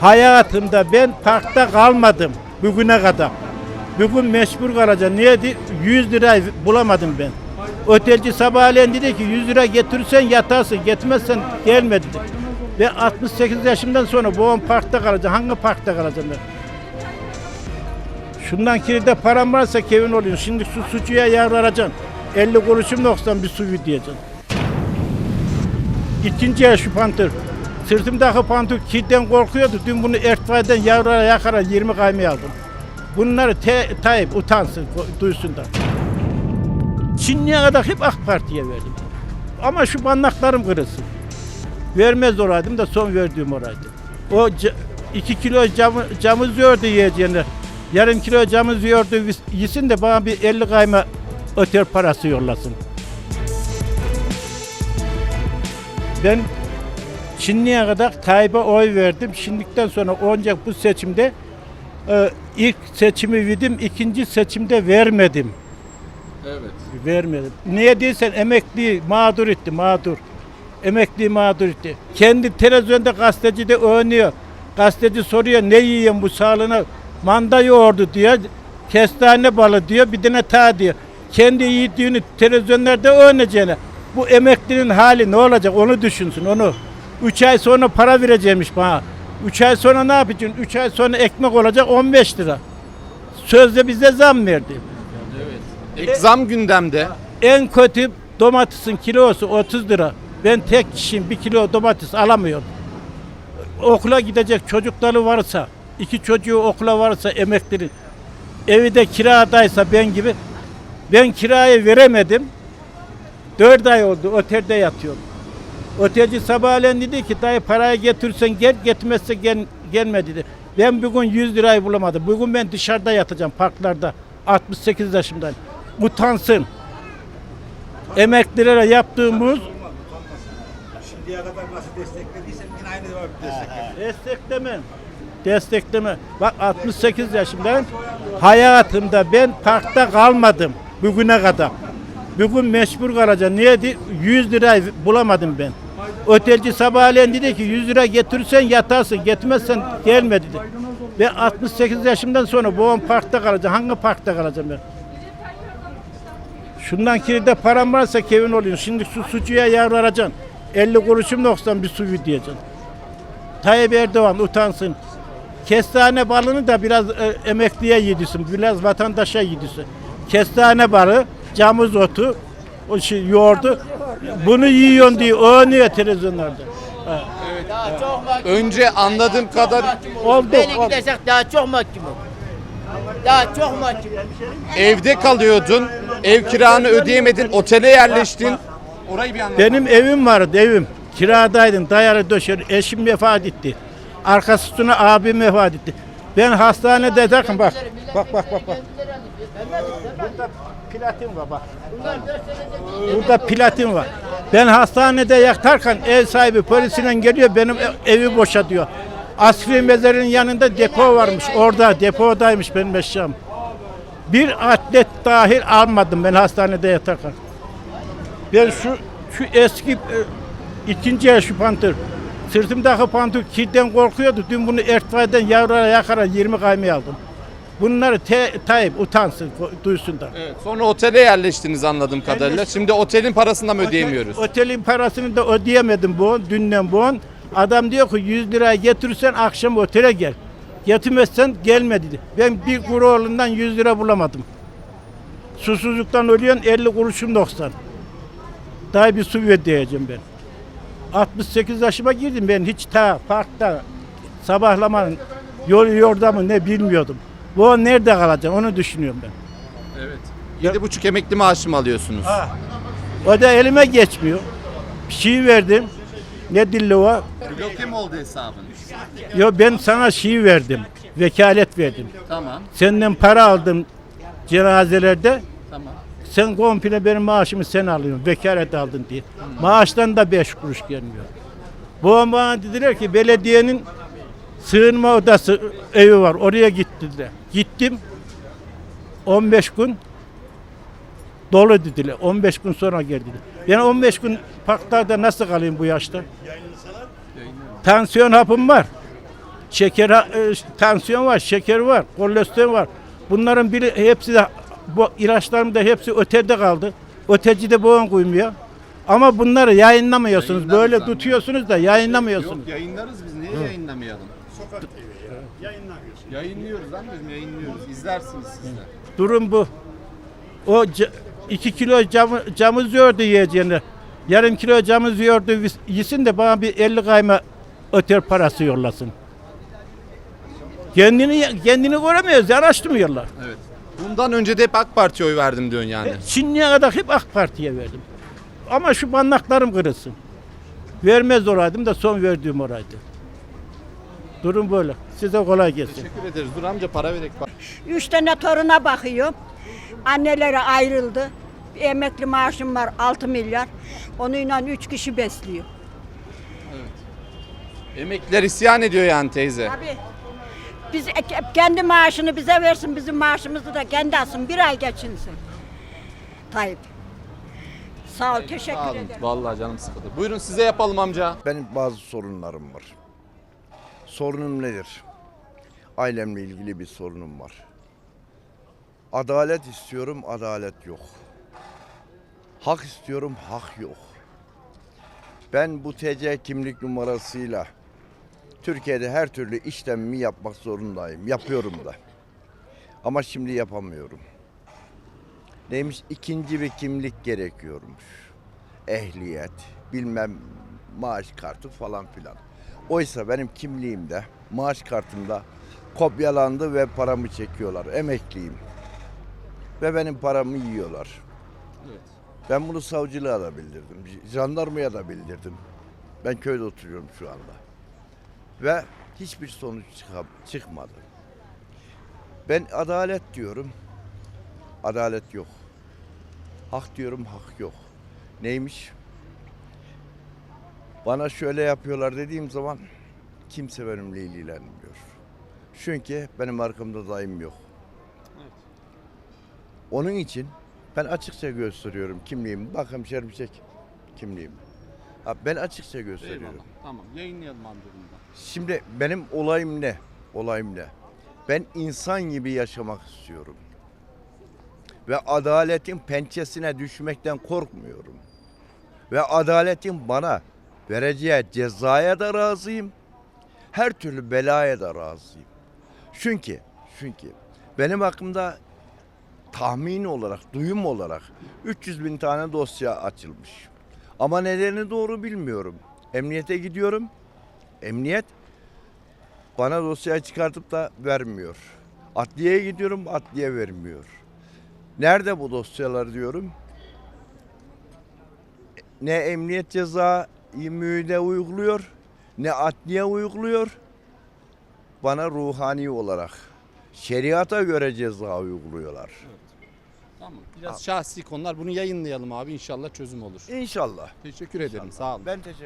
Hayatımda ben parkta kalmadım bugüne kadar. Bugün mecbur kalacağım. Niye? di- 100 lira bulamadım ben. Otelci sabahleyin dedi ki 100 lira getirirsen yatarsın, getirmezsen gelme dedi. Ve 68 yaşımdan sonra an parkta kalacağım. Hangi parkta kalacağım ben? Şundan kiride param varsa kevin oluyor. Şimdi su sucuya yavraracaksın. 50 kuruşum yoksa bir su diyeceksin. İkinci el şu. Sırtımdaki pantır kirden korkuyordu. Dün bunu ertfaydan yavrara yakara 20 kaymaya aldım. Bunları te, Tayyip utansın, ko- duysun da. Şimdiye kadar hep AK Parti'ye verdim. Ama şu bandaklarım kırılsın. Vermez olaydım da son verdiğim oraydı. O iki kilo camı, camız yiyordu yiyeceğine. Yarım kilo camız yiyordu yesin de bana bir 50 kayma otel parası yollasın. Ben şimdiye kadar Tayyip'e oy verdim. Şimdikten sonra ancak bu seçimde e, ilk seçimi verdim, ikinci seçimde vermedim. Evet. Vermedim. Niye değilsen emekli mağdur etti, mağdur. Emekli mağdur etti. Kendi televizyonda gazeteci de oynuyor. Gazeteci soruyor ne yiyen bu sağlığına? Manda yoğurdu diyor. Kestane balı diyor. Bir tane ta diyor. Kendi yediğini televizyonlarda oynayacağına. Bu emeklinin hali ne olacak onu düşünsün onu. Üç ay sonra para vereceğimiş bana. Üç ay sonra ne yapacaksın? Üç ay sonra ekmek olacak 15 lira. Sözde bize zam verdi. Ek zam gündemde. En kötü domatesin kilosu 30 lira. Ben tek kişiyim bir kilo domates alamıyorum. Okula gidecek çocukları varsa, iki çocuğu okula varsa emekleri, evi de kiradaysa ben gibi, ben kirayı veremedim. Dört ay oldu otelde yatıyorum. Otelci sabahleyin dedi ki dayı parayı getirsen gel, getirmezse gel, gelme dedi. Ben bugün 100 lirayı bulamadım. Bugün ben dışarıda yatacağım parklarda. 68 yaşımdayım. Utansın. Emeklilere yaptığımız Şimdiye kadar nasıl desteklediysen yine aynı devam destekle. Destekleme. Destekleme. Bak 68 yaşındayım. Hayatımda ben parkta kalmadım bugüne kadar. Bugün mecbur kalacağım. Niye? di- 100 lira bulamadım ben. Otelci sabahleyin dedi ki 100 lira getirirsen yatarsın, getirmezsen gelme dedi. Ben 68 yaşımdan sonra an parkta kalacağım. Hangi parkta kalacağım ben? Şundan kiride param varsa kevin oluyor. Şimdi su sucuya yavraracaksın. 50 kuruşum yoksa bir su diyeceksin. Tayyip Erdoğan utansın. Kestane balını da biraz e, emekliye yedirsin, biraz vatandaşa yedirsin. Kestane balı, camuz otu, o şey yoğurdu. Bunu yiyorsun diye oynuyor televizyonlarda. Ha. Daha çok mahkum. Önce anladığım kadar Oldu, Böyle oldu. gidersek daha çok mahkumum. Daha çok mahkumum. evde kalıyordun. Ev kiranı ödeyemedin. Otele yerleştin. Orayı bir anlat. Benim evim vardı, evim. Kiradaydım, dayalı döşeli. Eşim vefat etti. Arkası üstüne abim vefat etti. Ben hastanede derken bak, bak bak bak bak. Burada platin var bak. Burada platin var. Ben hastanede yatarken ev sahibi polisiyle geliyor benim ev- evi boşaltıyor. Asri mezarının yanında depo varmış. Orada depodaymış benim eşyam. Bir atlet dahil almadım ben hastanede yatarken. Ben şu şu eski e, ikinci el şu pantır. Sırtımdaki pantır kirden korkuyordu. Dün bunu ertfaydan yavrara yakara 20 kaymaya aldım. Bunları te, Tayyip utansın, ko- duysun da. Evet, sonra otele yerleştiniz anladığım kadarıyla. Şimdi otelin parasını mı ödeyemiyoruz? Otel- otelin parasını da ödeyemedim bu dünden bu. Adam diyor ki 100 liraya getirirsen akşam otele gel. Getirmezsen gelme dedi. Ben bir kuruğundan 100 lira bulamadım. Susuzluktan ölüyorsun 50 kuruşum 90. Daha bir su ver diyeceğim ben. 68 yaşıma girdim ben hiç ta parkta sabahlamanın yol yordamı ne bilmiyordum. Bu nerede kalacak onu düşünüyorum ben. Evet. Yedi buçuk emekli maaşı mı alıyorsunuz? O da elime geçmiyor. Bir şey verdim. Ne dilli o? Bloke mi oldu hesabın? Yo ben sana şey verdim. Vekalet verdim. Tamam. Senden para aldım cenazelerde. Tamam. Sen komple benim maaşımı sen alıyorsun. Vekalet aldın diye. Maaştan da beş kuruş gelmiyor. Bu an bana dediler ki belediyenin sığınma odası evi var. Oraya git dediler. Gittim. 15 gün dolu dediler. 15 gün sonra gel dediler. Ben 15 gün parklarda nasıl kalayım bu yaşta? Tansiyon hapım var. Şeker, e, tansiyon var, şeker var, kolesterol var. Bunların biri hepsi de bu ilaçlarım da hepsi ötede kaldı. Öteci de boğun koymuyor. Ama bunları yayınlamıyorsunuz. Yayınlarız Böyle abi. tutuyorsunuz da yayınlamıyorsunuz. Yok yayınlarız biz niye yayınlamayalım? Sokak Yayınlamıyoruz. Yayınlıyoruz lan biz yayınlıyoruz. İzlersiniz siz de. Durum bu. O ca- iki kilo camı, camız yiyordu yiyeceğini. Yarım kilo camız yiyordu vis- yesin de bana bir 50 kayma öter parası yollasın. Kendini kendini göremiyoruz, yanaştırmıyorlar. Evet. Bundan önce de hep AK Parti'ye oy verdim diyorsun yani. Şimdiye kadar hep AK Parti'ye verdim. Ama şu bandaklarım kırılsın. Vermez olaydım da son verdiğim olaydı. Durum böyle. Size kolay gelsin. Teşekkür ederiz. Dur amca para verek bak. Üç tane toruna bakıyorum. Anneleri ayrıldı. Bir emekli maaşım var 6 milyar. Onunla üç kişi besliyor. Emekliler isyan ediyor yani teyze. Abi biz kendi maaşını bize versin, bizim maaşımızı da kendi alsın. Bir ay geçinsin. Tayyip. Sağ ol, teşekkür Sağ olun. ederim. Vallahi canım sıkıldı. Buyurun size yapalım amca. Benim bazı sorunlarım var. Sorunum nedir? Ailemle ilgili bir sorunum var. Adalet istiyorum, adalet yok. Hak istiyorum, hak yok. Ben bu TC kimlik numarasıyla Türkiye'de her türlü işlemimi yapmak zorundayım. Yapıyorum da. Ama şimdi yapamıyorum. Neymiş? İkinci bir kimlik gerekiyormuş. Ehliyet, bilmem maaş kartı falan filan. Oysa benim kimliğimde, maaş kartımda kopyalandı ve paramı çekiyorlar. Emekliyim. Ve benim paramı yiyorlar. Ben bunu savcılığa da bildirdim. Jandarmaya da bildirdim. Ben köyde oturuyorum şu anda. Ve hiçbir sonuç çıkmadı. Ben adalet diyorum. Adalet yok. Hak diyorum, hak yok. Neymiş? Bana şöyle yapıyorlar dediğim zaman kimse benimle ilgilenmiyor. Çünkü benim arkamda daim yok. Onun için ben açıkça gösteriyorum kimliğimi. Bak hemşerim çek kimliğimi. Ha, ben açıkça gösteriyorum. Eyvallah. Tamam yayınlayalım amca bundan. Şimdi benim olayım ne? Olayım ne? Ben insan gibi yaşamak istiyorum. Ve adaletin pençesine düşmekten korkmuyorum. Ve adaletin bana vereceği cezaya da razıyım. Her türlü belaya da razıyım. Çünkü, çünkü benim hakkımda tahmin olarak, duyum olarak 300 bin tane dosya açılmış. Ama nedeni doğru bilmiyorum. Emniyete gidiyorum. Emniyet bana dosyayı çıkartıp da vermiyor. Adliyeye gidiyorum, adliye vermiyor. Nerede bu dosyalar diyorum. Ne emniyet ceza müyde uyguluyor, ne adliye uyguluyor. Bana ruhani olarak, şeriata göre ceza uyguluyorlar. Tamam. Biraz şahsi konular. Bunu yayınlayalım abi. İnşallah çözüm olur. İnşallah. Teşekkür ederim. Sağ olun. Ben teşekkür